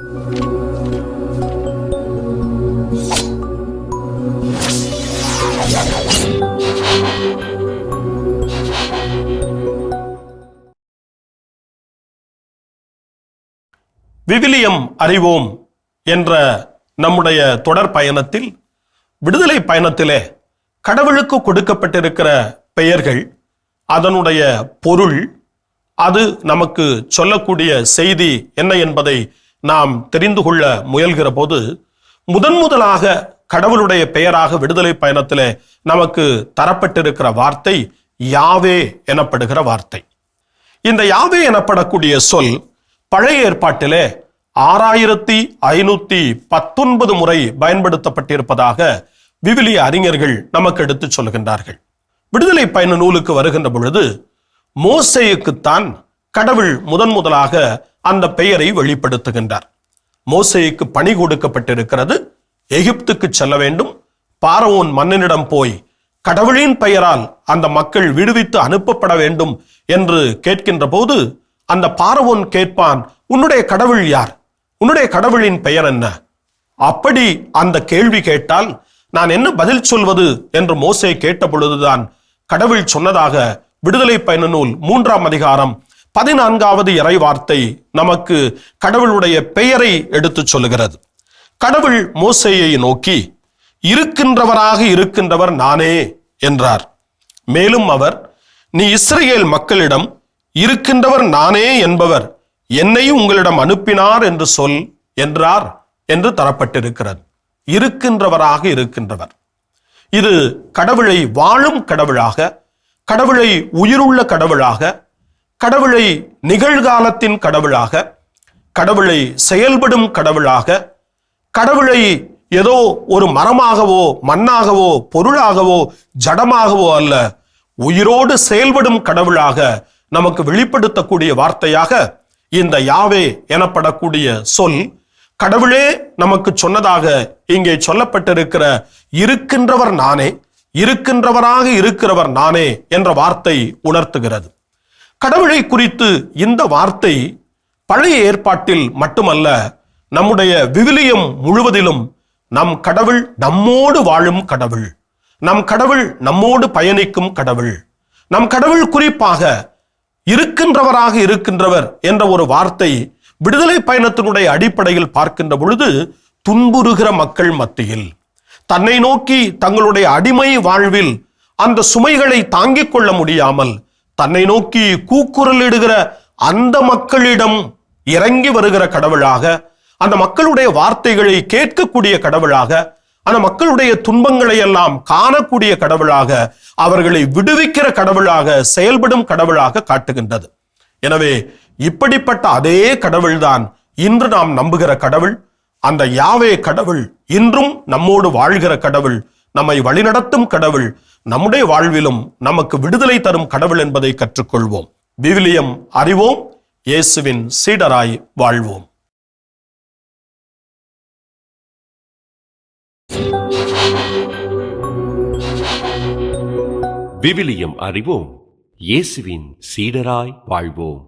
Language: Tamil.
விவிலியம் அறிவோம் என்ற நம்முடைய தொடர் பயணத்தில் விடுதலை பயணத்திலே கடவுளுக்கு கொடுக்கப்பட்டிருக்கிற பெயர்கள் அதனுடைய பொருள் அது நமக்கு சொல்லக்கூடிய செய்தி என்ன என்பதை நாம் தெரிந்து கொள்ள முயல்கிற போது முதன் முதலாக கடவுளுடைய பெயராக விடுதலை பயணத்திலே நமக்கு தரப்பட்டிருக்கிற வார்த்தை யாவே எனப்படுகிற வார்த்தை. இந்த யாவே எனப்படக்கூடிய சொல் பழைய ஏற்பாட்டிலே ஆறாயிரத்தி ஐநூத்தி பத்தொன்பது முறை பயன்படுத்தப்பட்டிருப்பதாக விவிலிய அறிஞர்கள் நமக்கு எடுத்துச் சொல்கின்றார்கள். விடுதலை பயண நூலுக்கு வருகின்ற பொழுது மோசேயுக்குத்தான் கடவுள் முதன் முதலாக அந்த பெயரை வெளிப்படுத்துகின்றார். மோசைக்கு பணி கொடுக்கப்பட்டிருக்கிறது. எகிப்துக்கு செல்ல வேண்டும். பாரவோன் மன்னனிடம் போய் கடவுளின் பெயரால் அந்த மக்கள் விடுவித்து அனுப்பப்பட வேண்டும் என்று கேட்கின்ற போது அந்த பாரவோன் கேட்பான் உன்னுடைய கடவுள் யார்? உன்னுடைய கடவுளின் பெயர் என்ன? அப்படி அந்த கேள்வி கேட்டால் நான் என்ன பதில் சொல்வது? என்று மோசே கேட்ட பொழுதுதான் கடவுள் சொன்னதாக விடுதலை பயண நூல் மூன்றாம் அதிகாரம் பதினான்காவது இறை வார்த்தை நமக்கு கடவுளுடைய பெயரை எடுத்துச் சொல்லுகிறது. கடவுள் மோசையை நோக்கி இருக்கின்றவராக இருக்கின்றவர் நானே என்றார். மேலும் அவர் நீ இஸ்ரேல் மக்களிடம் இருக்கின்றவர் நானே என்பவர் என்னையும் உங்களிடம் அனுப்பினார் என்று சொல் என்றார் என்று தரப்பட்டிருக்கிறது. இருக்கின்றவராக இருக்கின்றவர் இது கடவுளை வாழும் கடவுளாக கடவுளை உயிருள்ள கடவுளாக கடவுளை நிகழ்காலத்தின் கடவுளாக கடவுளை செயல்படும் கடவுளாக கடவுளை ஏதோ ஒரு மரமாகவோ மண்ணாகவோ பொருளாகவோ ஜடமாகவோ அல்ல உயிரோடு செயல்படும் கடவுளாக நமக்கு வெளிப்படுத்தக்கூடிய வார்த்தையாக இந்த யாவே எனப்படக்கூடிய சொல் கடவுளே நமக்கு சொன்னதாக இங்கே சொல்லப்பட்டிருக்கிற இருக்கின்றவர் நானே இருக்கின்றவராக இருக்கிறவர் நானே என்ற வார்த்தை உணர்த்துகிறது. கடவுளை குறித்து இந்த வார்த்தை பழைய ஏற்பாட்டில் மட்டுமல்ல நம்முடைய விவிலியம் முழுவதிலும் நம் கடவுள் நம்மோடு வாழும் கடவுள் நம் கடவுள் நம்மோடு பயணிக்கும் கடவுள் நம் கடவுள் குறிப்பாக இருக்கின்றவராக இருக்கின்றவர் என்ற ஒரு வார்த்தை விடுதலை பயணத்தினுடைய அடிப்படையில் பார்க்கின்ற பொழுது துன்புறுகிற மக்கள் மத்தியில். தன்னை நோக்கி தங்களுடைய அடிமை வாழ்வில் அந்த சுமைகளை தாங்கிக் கொள்ள முடியாமல் தன்னை நோக்கி கூக்குரலிடுகிற அந்த மக்களிடம் இறங்கி வருகிற கடவுளாக அந்த மக்களுடைய வார்த்தைகளை கேட்கக்கூடிய கடவுளாக அந்த மக்களுடைய துன்பங்களை எல்லாம் காணக்கூடிய கடவுளாக அவர்களை விடுவிக்கிற கடவுளாக செயல்படும் கடவுளாக காட்டுகின்றது. எனவே இப்படிப்பட்ட அதே கடவுள்தான் இன்று நாம் நம்புகிற கடவுள் அந்த யாவே கடவுள் இன்றும் நம்மோடு வாழ்கிற கடவுள் நம்மை வழிநடத்தும் கடவுள் நம்முடைய வாழ்விலும் நமக்கு விடுதலை தரும் கடவுள் என்பதை கற்றுக்கொள்வோம். விவிலியம் அறிவோம் இயேசுவின் சீடராய் வாழ்வோம். விவிலியம் அறிவோம் இயேசுவின் சீடராய் வாழ்வோம்.